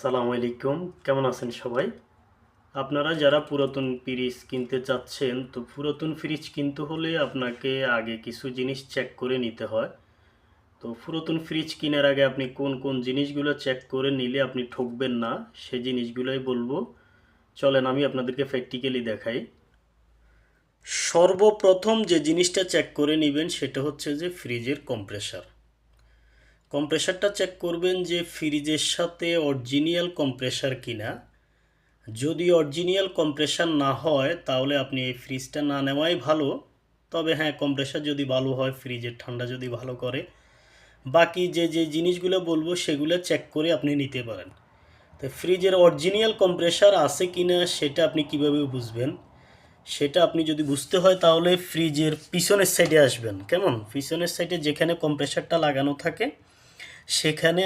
সালাম আলাইকুম। কেমন আছেন সবাই? আপনারা যারা পুরাতন ফ্রিজ কিনতে চাচ্ছেন, তো পুরাতন ফ্রিজ কিনতে হলে আপনাকে আগে কিছু জিনিস চেক করে নিতে হয়। তো পুরাতন ফ্রিজ কেনার আগে আপনি কোন কোন জিনিসগুলো চেক করে নিলে আপনি ঠকবেন না, সে জিনিসগুলোই বলব। চলেন, আমি আপনাদেরকে প্র্যাকটিক্যালি দেখাই। সর্বপ্রথম যে জিনিসটা চেক করে নেবেন, সেটা হচ্ছে যে ফ্রিজের কম্প্রেসার কম্প্রেসারটা চেক করবেন যে ফ্রিজের সাথে অরিজিনাল কম্প্রেসার কিনা। যদি অরিজিনাল কম্প্রেসার না হয়, তাহলে আপনি এই ফ্রিজটা না নেওয়াই ভালো। তবে হ্যাঁ কম্প্রেসার যদি ভালো হয় ফ্রিজের ঠান্ডা যদি ভালো করে। বাকি যে যে জিনিসগুলো বলব, সেগুলো চেক করে আপনি নিতে পারেন। তো ফ্রিজের অরিজিনাল কম্প্রেসার আছে কিনা, সেটা আপনি কীভাবে বুঝবেন? সেটা আপনি যদি বুঝতে হয়, তাহলে ফ্রিজের পিছনের সাইডে আসবেন। কেমন? পিছনের সাইডে যেখানে কম্প্রেসারটা লাগানো থাকে সেখানে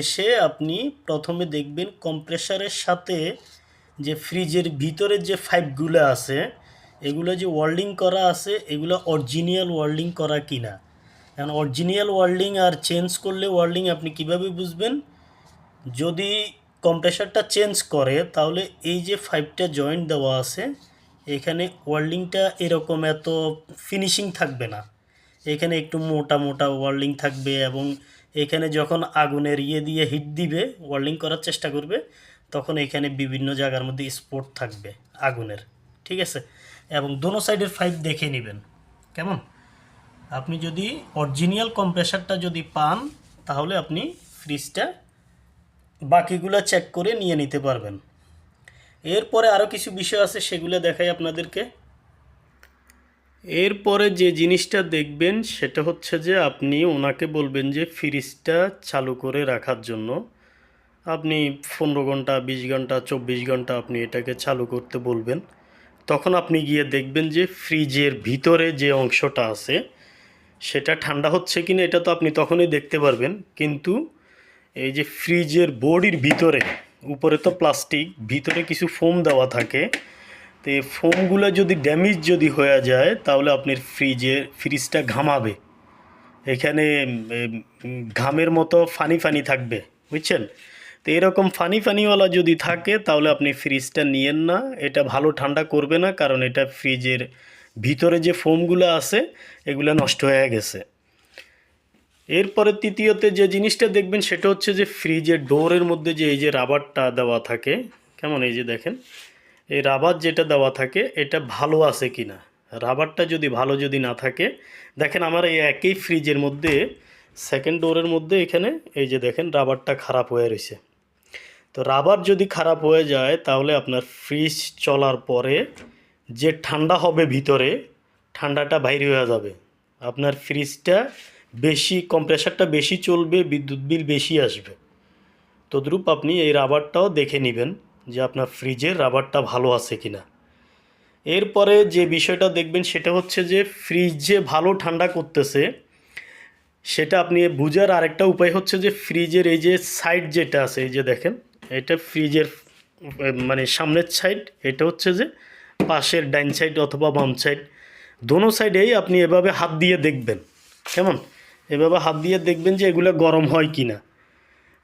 এসে আপনি প্রথমে দেখবেন কম্প্রেসারের সাথে যে ফ্রিজের ভিতরে যে পাইপগুলো আছে, এগুলো যে ওয়ার্ল্ডিং করা আছে, এগুলো অরিজিনাল ওয়ার্ল্ডিং করা কিনা। কারণ অরিজিনাল ওয়ার্ল্ডিং আর চেঞ্জ করলে ওয়ার্ল্ডিং আপনি কীভাবে বুঝবেন? যদি কম্প্রেসারটা চেঞ্জ করে, তাহলে এই যে ফাইভটা জয়েন্ট দেওয়া আছে, এখানে ওয়ার্ল্ডিংটা এরকম এত ফিনিশিং থাকবে না। এখানে একটু মোটা মোটা ওয়ার্ল্ডিং থাকবে এবং এখানে যখন আগুনের ইয়ে দিয়ে হিট দিবে ওয়ার্ল্ডিং করার চেষ্টা করবে, তখন এখানে বিভিন্ন জায়গার মধ্যে স্পোর্ট থাকবে আগুনের, ঠিক আছে? এবং দোনো সাইডের ফাইভ দেখে নেবেন, কেমন? আপনি যদি অরিজিনাল কম্প্রেসারটা যদি পান, তাহলে আপনি ফ্রিজটা বাকিগুলো চেক করে নিয়ে নিতে পারবেন। এরপরে আরও কিছু বিষয় আছে, সেগুলো দেখাই আপনাদেরকে। এরপরে যে জিনিসটা দেখবেন, সেটা হচ্ছে যে আপনি ওনাকে বলবেন যে ফ্রিজটা চালু করে রাখার জন্য। আপনি পনেরো ঘণ্টা, বিশ ঘণ্টা, চব্বিশ ঘণ্টা আপনি এটাকে চালু করতে বলবেন। তখন আপনি গিয়ে দেখবেন যে ফ্রিজের ভিতরে যে অংশটা আছে, সেটা ঠান্ডা হচ্ছে কিনা এটা তো আপনি তখনই দেখতে পারবেন। কিন্তু এই যে ফ্রিজের বডির ভিতরে, উপরে তো প্লাস্টিক, ভিতরে কিছু ফোম দেওয়া থাকে তো এই ফোমগুলো যদি ড্যামেজ যদি হয়ে যায়, তাহলে আপনার ফ্রিজে ফ্রিজটা ঘামাবে। এখানে ঘামের মতো ফানি ফানি থাকবে, বুঝছেন? তো এরকম ফানি ফানিওয়ালা যদি থাকে, তাহলে আপনি ফ্রিজটা নিয়েন না। এটা ভালো ঠান্ডা করবে না, কারণ এটা ফ্রিজের ভিতরে যে ফোমগুলো আছে, এগুলো নষ্ট হয়ে গেছে। এরপরে তৃতীয়তে যে জিনিসটা দেখবেন, সেটা হচ্ছে যে ফ্রিজের ডোরের মধ্যে যে এই যে রাবারটা দেওয়া থাকে, কেমন? এই যে দেখেন। এই রাবার যেটা দেওয়া থাকে, এটা ভালো আছে কি না রাবারটা যদি ভালো যদি না থাকে, দেখেন আমার এই একই ফ্রিজের মধ্যে সেকেন্ড ডোরের মধ্যে এখানে, এই যে দেখেন রাবারটা খারাপ হয়ে রয়েছে। তো রাবার যদি খারাপ হয়ে যায়, তাহলে আপনার ফ্রিজ চলার পরে যে ঠান্ডা হবে ভিতরে, ঠান্ডাটা বাইরে হয়ে যাবে। আপনার ফ্রিজটা বেশি, কম্প্রেসারটা বেশি চলবে, বিদ্যুৎ বিল বেশি আসবে। তদ্রূপ আপনি এই রাবারটাও দেখে নেবেন। যে আপনার ফ্রিজের রাবারটা ভালো আছে কিনা। এরপরে যে বিষয়টা দেখবেন সেটা হচ্ছে যে ফ্রিজ যে ভালো ঠান্ডা করতেছে, সেটা আপনি বুঝার আরেকটা উপায় হচ্ছে যে ফ্রিজের এই যে সাইড যেটা আছে, এই যে দেখেন, এটা ফ্রিজের মানে সামনের সাইড এটা হচ্ছে যে পাশের ডাইন সাইড অথবা বাম সাইড দোনো সাইডেই আপনি এভাবে হাত দিয়ে দেখবেন, কেমন? এভাবে হাত দিয়ে দেখবেন যে এগুলো গরম হয় কি না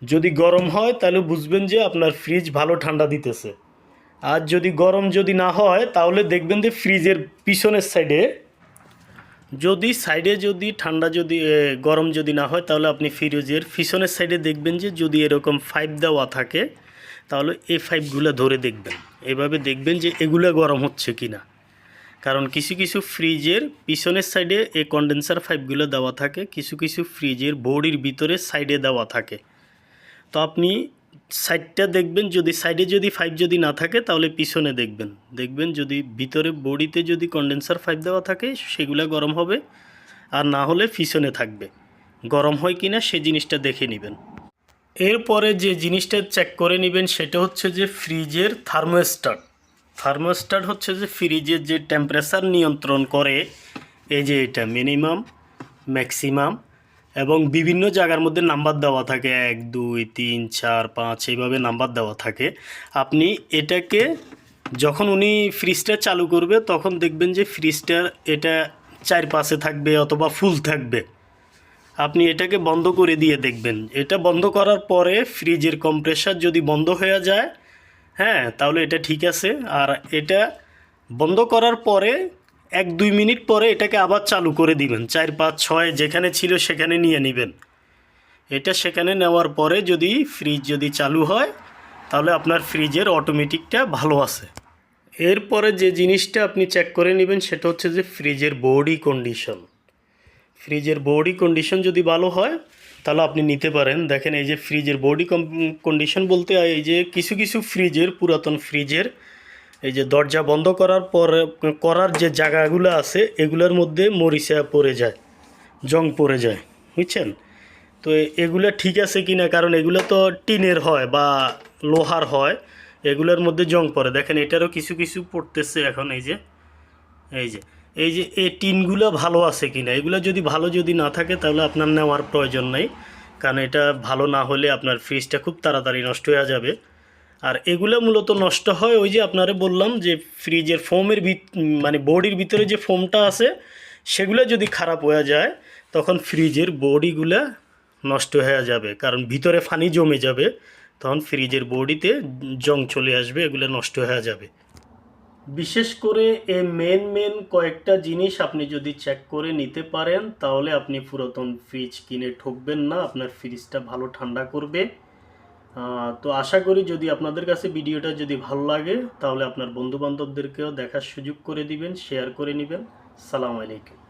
যদি গরম হয়, তাহলে বুঝবেন যে আপনার ফ্রিজ ভালো ঠান্ডা দিতেছে। আর যদি গরম যদি না হয়, তাহলে দেখবেন যে ফ্রিজের পিছনের সাইডে যদি সাইডে যদি ঠান্ডা যদি গরম যদি না হয়, তাহলে আপনি ফ্রিজের পিছনের সাইডে দেখবেন যে যদি এরকম ফাইভ দেওয়া থাকে, তাহলে এই ফাইভগুলো ধরে দেখবেন। এভাবে দেখবেন যে এগুলো গরম হচ্ছে কি না কারণ কিছু কিছু ফ্রিজের পিছনের সাইডে এই কন্ডেন্সার পাইপগুলো দেওয়া থাকে, কিছু কিছু ফ্রিজের বডির ভিতরে সাইডে দেওয়া থাকে। তো আপনি সাইডটা দেখবেন, যদি সাইডে যদি পাইপ যদি না থাকে, তাহলে পিছনে দেখবেন। দেখবেন যদি ভিতরে বডিতে যদি কন্ডেন্সার পাইপ দেওয়া থাকে, সেগুলো গরম হবে, আর না হলে পিছনে থাকবে। গরম হয় কিনা, সে জিনিসটা দেখে নেবেন। এরপরে যে জিনিসটা চেক করে নেবেন, সেটা হচ্ছে যে ফ্রিজের থার্মোস্টার থার্মোস্টার হচ্ছে যে ফ্রিজের যে টেম্পারেচার নিয়ন্ত্রণ করে, এই যে এটা মিনিমাম ম্যাক্সিমাম এবং বিভিন্ন জায়গার মধ্যে নাম্বার দেওয়া থাকে, এক, দুই, তিন, চার, পাঁচ, এইভাবে নাম্বার দেওয়া থাকে। আপনি এটাকে যখন উনি ফ্রিজটা চালু করবে, তখন দেখবেন যে ফ্রিজটার এটা চার পাশে থাকবে অথবা ফুল থাকবে। আপনি এটাকে বন্ধ করে দিয়ে দেখবেন। এটা বন্ধ করার পরে ফ্রিজের কম্প্রেসার যদি বন্ধ হয়ে যায় হ্যাঁ তাহলে এটা ঠিক আছে। আর এটা বন্ধ করার পরে এক দুই মিনিট পরে এটাকে আবার চালু করে দিবেন। চার, পাঁচ, ছয় যেখানে ছিল সেখানে নিয়ে নেবেন। এটা সেখানে নেওয়ার পরে যদি ফ্রিজ যদি চালু হয়, তাহলে আপনার ফ্রিজের অটোমেটিকটা ভালো আছে। এরপরে যে জিনিসটা আপনি চেক করে নেবেন, সেটা হচ্ছে যে ফ্রিজের বডি কন্ডিশন ফ্রিজের বডি কন্ডিশন যদি ভালো হয়, তাহলে আপনি নিতে পারেন। দেখেন এই যে ফ্রিজের বডি কন্ডিশন বলতে, এই যে কিছু কিছু ফ্রিজের পুরাতন ফ্রিজের এই যে দরজা বন্ধ করার পর, করার যে জায়গাগুলো আছে, এগুলোর মধ্যে মরিচা পড়ে যায়, জং পড়ে যায়, বুঝছেন? তো এগুলো ঠিক আছে কি না কারণ এগুলো তো টিনের হয় বা লোহার হয়, এগুলোর মধ্যে জং পড়ে। দেখেন, এটারও কিছু কিছু পড়তেছে এখন, এই যে এই যে এই যে, এই টিনগুলো ভালো আছে কি না এগুলো যদি ভালো যদি না থাকে, তাহলে আপনার নেওয়ার প্রয়োজন নেই। কারণ এটা ভালো না হলে আপনার ফ্রিজটা খুব তাড়াতাড়ি নষ্ট হয়ে যাবে। আর এগুলো মূলত নষ্ট হয় ওই যে আপনারে বললাম যে ফ্রিজের ফোমের ভিত মানে বডির ভিতরে যে ফোমটা আছে, সেগুলো যদি খারাপ হয়ে যায়, তখন ফ্রিজের বডিগুলো নষ্ট হয়ে যাবে। কারণ ভিতরে পানি জমে যাবে, তখন ফ্রিজের বডিতে জং চলে আসবে, এগুলো নষ্ট হয়ে যাবে। বিশেষ করে এই মেন মেন কয়েকটা জিনিস আপনি যদি চেক করে নিতে পারেন, তাহলে আপনি পুরাতন ফ্রিজ কিনে ঠকবেন না, আপনার ফ্রিজটা ভালো ঠান্ডা করবে। তো আশা করি যদি আপনাদের কাছে ভিডিওটা যদি ভালো লাগে, তাহলে আপনার বন্ধুবান্ধবদেরকেও দেখার সুযোগ করে দিবেন শেয়ার করে নেবেন। সালাম আলাইকুম।